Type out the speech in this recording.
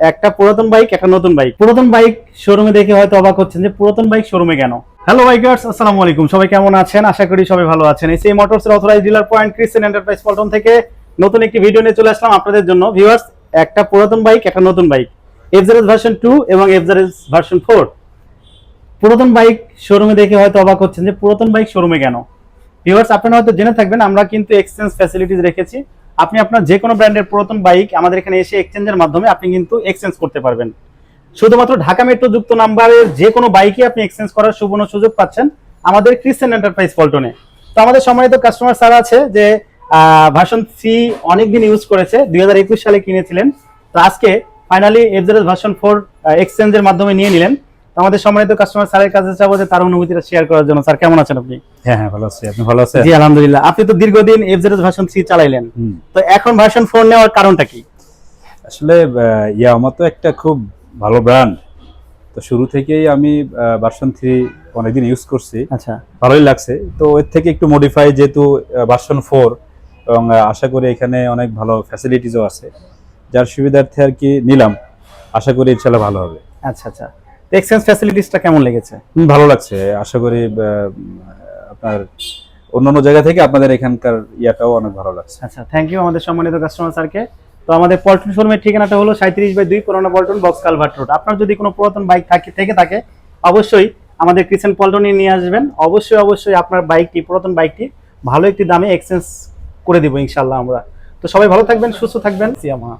একটা পুরাতন বাইক একটা নতুন বাইক পুরাতন বাইক শোরুমে দেখে হয়তো অবাক হচ্ছেন যে পুরাতন বাইক শোরুমে কেন? হ্যালো বাইকার্স আসসালামু আলাইকুম। সবাই কেমন আছেন? আশা করি সবাই ভালো আছেন। এসি মোটরস এর authorise dealer point Christian enterprise Paltan থেকে নতুন একটি ভিডিও নিয়ে চলে আসলাম আপনাদের জন্য। ভিউয়ার্স একটা পুরাতন বাইক একটা নতুন বাইক এফজারেস ভার্সন টু এবং এফজারেস ভার্সন ফোর পুরাতন বাইক শোরুমে দেখে হয়তো অবাক হচ্ছেন যে পুরাতন বাইক শোরুমে কেন? ভিউয়ার্স আপনারা হয়তো জেনে থাকবেন, আমরা কিন্তু এক্সচেঞ্জ ফ্যাসিলিটিস রেখেছি। আপনি আপনার যে কোনো ব্র্যান্ডের পুরাতন বাইক আমাদের এখানে এসে এক্সচেঞ্জের মাধ্যমে আপনি কিন্তু এক্সচেঞ্জ করতে পারবেন। শুধুমাত্র ঢাকা মেট্রো যুক্ত নাম্বারের যে কোনো বাইকই আপনি এক্সচেঞ্জ করার সুবর্ণ সুযোগ পাচ্ছেন আমাদের ক্রিস্টিয়ান এন্টারপ্রাইজ পল্টনে তো আমাদের সম্মানিত কাস্টমার স্যার আছে যে ভার্সন থ্রি অনেকদিন ইউজ করেছে, দুই হাজার একুশ সালে কিনেছিলেন। তো আজকে ফাইনালি এফজেড ভার্সন ফোর এক্সচেঞ্জের মাধ্যমে নিয়ে নিলেন। আমাদের সম্মানিত কাস্টমার স্যারের কাছে চাবো যে তার অনুভূতিটা শেয়ার করার জন্য। স্যার কেমন আছেন আপনি? হ্যাঁ হ্যাঁ ভালো আছি। আপনি ভালো আছেন? জি আলহামদুলিল্লাহ। আপনি তো দীর্ঘদিন এফজেড ভার্সন থ্রি চালাইলেন। হুম। তো এখন ভার্সন ফোর নেওয়ার কারণটা কি? আসলে ইয়ামা তো একটা খুব ভালো ব্র্যান্ড তো শুরু থেকেই আমি ভার্সন থ্রি অনেকদিন ইউজ করছি। আচ্ছা। ভালোই লাগছে। তো এর থেকে একটু মডিফাই যেহেতু ভার্সন ফোর এবং আশা করি এখানে অনেক ভালো ফ্যাসিলিটিসও আছে। যার সুবিধার্থে আর কি নিলাম। আশা করি ইনশাল্লাহ ভালো হবে। আচ্ছা আচ্ছা। এক্সচেঞ্জ ফ্যাসিলিটিসটা কেমন লেগেছে? ভালো লাগছে। আশা করি আপনার অন্যান্য জায়গা থেকে আপনাদের এখানকার ইয়াটাও অনেক ভালো লাগছে। আচ্ছা থ্যাংক ইউ আমাদের সম্মানিত কাস্টমার স্যারকে তো আমাদের পল্টন শোরুমের ঠিকানাটা হলো সাঁত্রিশ বাই দুই পুরোনো পল্টন বক্স কালভার্ট রোড আপনার যদি কোনো পুরাতন বাইক থাকে থেকে থাকে অবশ্যই আমাদের ক্রিসেন্ট পল্টনে নিয়ে আসবেন। অবশ্যই অবশ্যই আপনার বাইকটি পুরাতন বাইকটি ভালো একটি দামে এক্সচেঞ্জ করে দিব ইনশাল্লাহ আমরা। তো সবাই ভালো থাকবেন সুস্থ থাকবেন। সিয়ামা